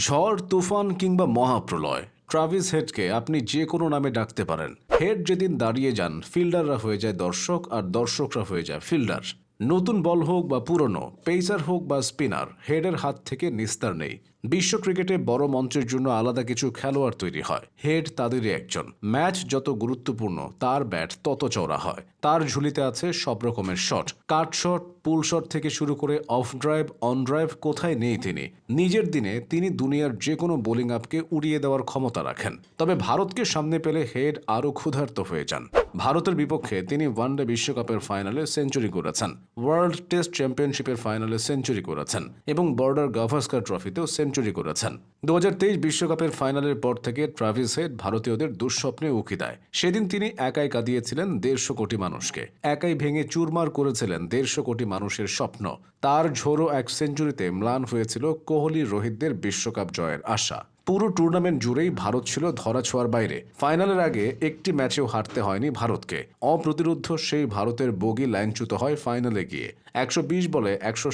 ঝড়, তুফান কিংবা মহাপ্রলয়, ট্রাভিস হেডকে আপনি যে কোনো নামে ডাকতে পারেন। হেড যেদিন দাঁড়িয়ে যান, ফিল্ডাররা হয়ে যায় দর্শক আর দর্শকরা হয়ে যায় ফিল্ডার। নতুন বল হোক বা পুরনো, পেসার হোক বা স্পিনার, হেডের হাত থেকে নিস্তার নেই। বিশ্ব ক্রিকেটে বড় মঞ্চের জন্য আলাদা কিছু খেলোয়াড় তৈরি হয়। হেড তাদেরই একজন। ম্যাচ যত গুরুত্বপূর্ণ, তার ব্যাট তত চওড়া হয়। তার ঝুলিতে আছে সব রকমের shot. Cut shot, pull shot থেকে শুরু করে অফ ড্রাইভ, অন ড্রাইভ কোথায় নেই তিনি। নিজের দিনে তিনি দুনিয়ার যে কোনো বোলিং আপকে উড়িয়ে দেওয়ার ক্ষমতা রাখেন। তবে ভারতকে সামনে পেলে হেড আরও ক্ষুধার্ত হয়ে যান। ভারতের বিপক্ষে তিনি ওয়ানডে বিশ্বকাপের ফাইনালে সেঞ্চুরি করেছেন। ওয়ার্ল্ড টেস্ট চ্যাম্পিয়নশিপের ফাইনালে সেঞ্চুরি করেছেন এবং বর্ডার গাভাস্কার ট্রফিতেও সেঞ্চুরি করেছেন। দু বিশ্বকাপের ফাইনালের পর থেকে ট্রাভিস হেড ভারতীয়দের দুঃস্বপ্নে উকি দেয়। সেদিন তিনি একাই কাঁদিয়েছিলেন দেড়শো কোটি মানুষকে। একাই ভেঙে চুরমার করেছিলেন দেড়শো কোটি মানুষের স্বপ্ন। তার ঝোড়ো এক সেঞ্চুরিতে ম্লান হয়েছিল কোহলি রোহিতদের বিশ্বকাপ জয়ের আশা। পুরো টুর্নামেন্ট জুড়েই ভারত ছিল ধরাছোঁয়ার বাইরে। ফাইনালের আগে একটি ম্যাচেও হারতে হয়নি ভারতকে। অপ্রতিরোধ্য সেই ভারতের বগি লাইনচ্যুত হয় ফাইনালে গিয়ে। একশো বিশ বলে একশো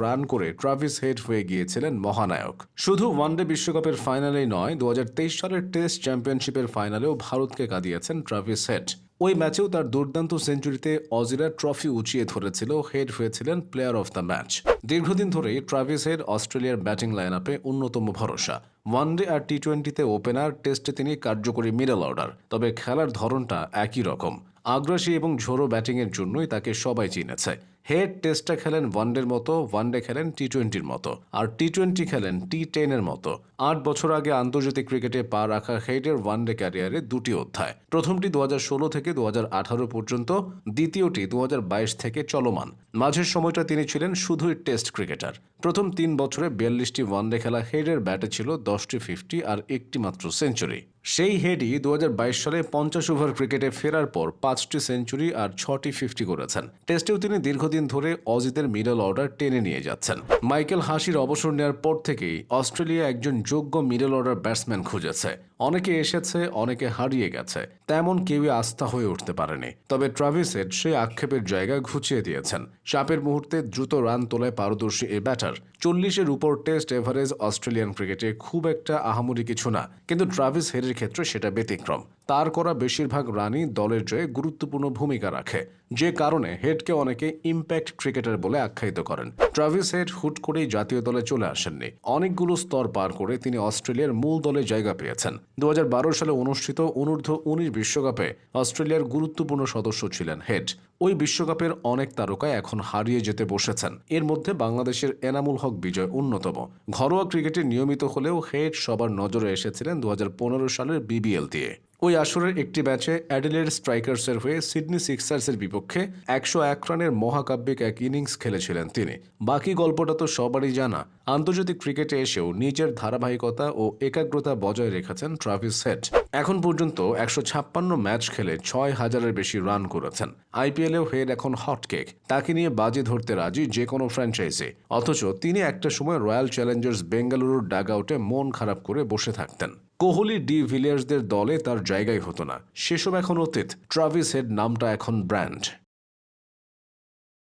রান করে ট্রাভিস হেড হয়ে গিয়েছিলেন মহানায়ক। শুধু ওয়ানডে বিশ্বকাপের ফাইনালেই নয়, দু সালের টেস্ট চ্যাম্পিয়নশিপের ফাইনালেও ভারতকে কাঁদিয়েছেন ট্রাভিস হেড ওই ম্যাচেও তার দুর্দান্ত সেঞ্চুরিতে অজিরা ট্রফি উঁচিয়ে ধরেছিল, হেড হয়েছিলেন প্লেয়ার অফ দ্য ম্যাচ। দীর্ঘদিন ধরেই ট্রাভিস হেড অস্ট্রেলিয়ার ব্যাটিং লাইন আপে অন্যতম ভরসা। ওয়ান ডে আর টি টোয়েন্টিতে ওপেনার টেস্টে তিনি কার্যকরী মিডল অর্ডার তবে খেলার ধরনটা একই রকম। আগ্রাসী এবং ঝোড়ো ব্যাটিংয়ের জন্যই তাকে সবাই চিনেছে। হেড টেস্টটা খেলেন ওয়ানডের মতো, ওয়ানডে খেলেন টি টোয়েন্টির মতো। আর টি টোয়েন্টি খেলেন টি টেনের মতো। আট বছর আগে আন্তর্জাতিক ক্রিকেটে পা রাখা হেডের ওয়ানডে ক্যারিয়ারে দুটি অধ্যায়। প্রথমটি দু হাজার ষোলো থেকে দু হাজার আঠারো পর্যন্ত, দ্বিতীয়টি দু হাজার বাইশ থেকে চলমান। মাঝের সময়টা তিনি ছিলেন শুধুই টেস্ট ক্রিকেটার। প্রথম তিন বছরে বিয়াল্লিশটি ওয়ানডে খেলা হেডের ব্যাটে ছিল দশটি ফিফটি আর একটি মাত্র সেঞ্চুরি। সেই হেডই দু হাজার বাইশ সালে পঞ্চাশ ওভার ক্রিকেটে ফেরার পর পাঁচটি সেঞ্চুরি আর ছটি ফিফটি করেছেন। টেস্টেও তিনি দীর্ঘদিন ধরে অজিতের মিডল অর্ডার টেনে নিয়ে যাচ্ছেন। মাইকেল হাসির অবসর নেওয়ার পর থেকেই অস্ট্রেলিয়া একজন যোগ্য মিডল অর্ডার ব্যাটসম্যান খুঁজেছে। অনেকে এসেছে, অনেকে হারিয়ে গেছে। তেমন কেউই আস্থা হয়ে উঠতে পারেনি। তবে ট্রাভিসের সেই আক্ষেপের জায়গা ঘুচিয়ে দিয়েছেন। চাপের মুহূর্তে দ্রুত রান তোলায় পারদর্শী এ ব্যাটার। চল্লিশের উপর টেস্ট এভারেজ অস্ট্রেলিয়ান ক্রিকেটে খুব একটা আহামরি কিছু না। কিন্তু ট্রাভিস হেডের ক্ষেত্রে সেটা ব্যতিক্রম। তার করা বেশিরভাগ রানই দলের জয়ে গুরুত্বপূর্ণ ভূমিকা রাখে, যে কারণে হেডকে অনেকে ইম্প্যাক্ট ক্রিকেটার বলে আখ্যায়িত করেন। ট্রাভিস হেড হুট করেই জাতীয় দলে চলে আসেননি। অনেকগুলো স্তর পার করে তিনি অস্ট্রেলিয়ার মূল দলে জায়গা পেয়েছেন। দু হাজার বারো সালে অনুষ্ঠিত অনূর্ধ্ব উনিশ বিশ্বকাপে অস্ট্রেলিয়ার গুরুত্বপূর্ণ সদস্য ছিলেন হেড। ওই বিশ্বকাপের অনেক তারকা এখন হারিয়ে যেতে বসেছেন। এর মধ্যে বাংলাদেশের এনামুল হক বিজয় অন্যতম। ঘরোয়া ক্রিকেটে নিয়মিত হলেও হেড সবার নজরে এসেছিলেন দু হাজার পনেরো সালের বিবিএল দিয়ে ওই আসরের একটি ম্যাচে অ্যাডিলেড স্ট্রাইকার্সের হয়ে সিডনি সিক্সার্সের বিপক্ষে একশো এক রানের মহাকাব্যিক এক ইনিংস খেলেছিলেন তিনি। বাকি গল্পটা তো সবারই জানা। আন্তর্জাতিক ক্রিকেটে এসেও নিজের ধারাবাহিকতা ও একাগ্রতা বজায় রেখেছেন ট্রাভিস হেড। এখন পর্যন্ত একশো ছাপ্পান্ন ম্যাচ খেলে ছয় হাজারের বেশি রান করেছেন। আইপিএলেও হেড এখন হটকেক তাকে নিয়ে বাজি ধরতে রাজি যে কোনো ফ্র্যাঞ্চাইজি। অথচ তিনি একটা সময় রয়্যাল চ্যালেঞ্জার্স বেঙ্গালুরুর ডাগ আউটে মন খারাপ করে বসে থাকতেন। কোহলি ডি ভিলিয়ার্সদের দলে তার জায়গাই হতো না। সেসব এখন অতীত। ট্রাভিস হেড নামটা এখন ব্র্যান্ড।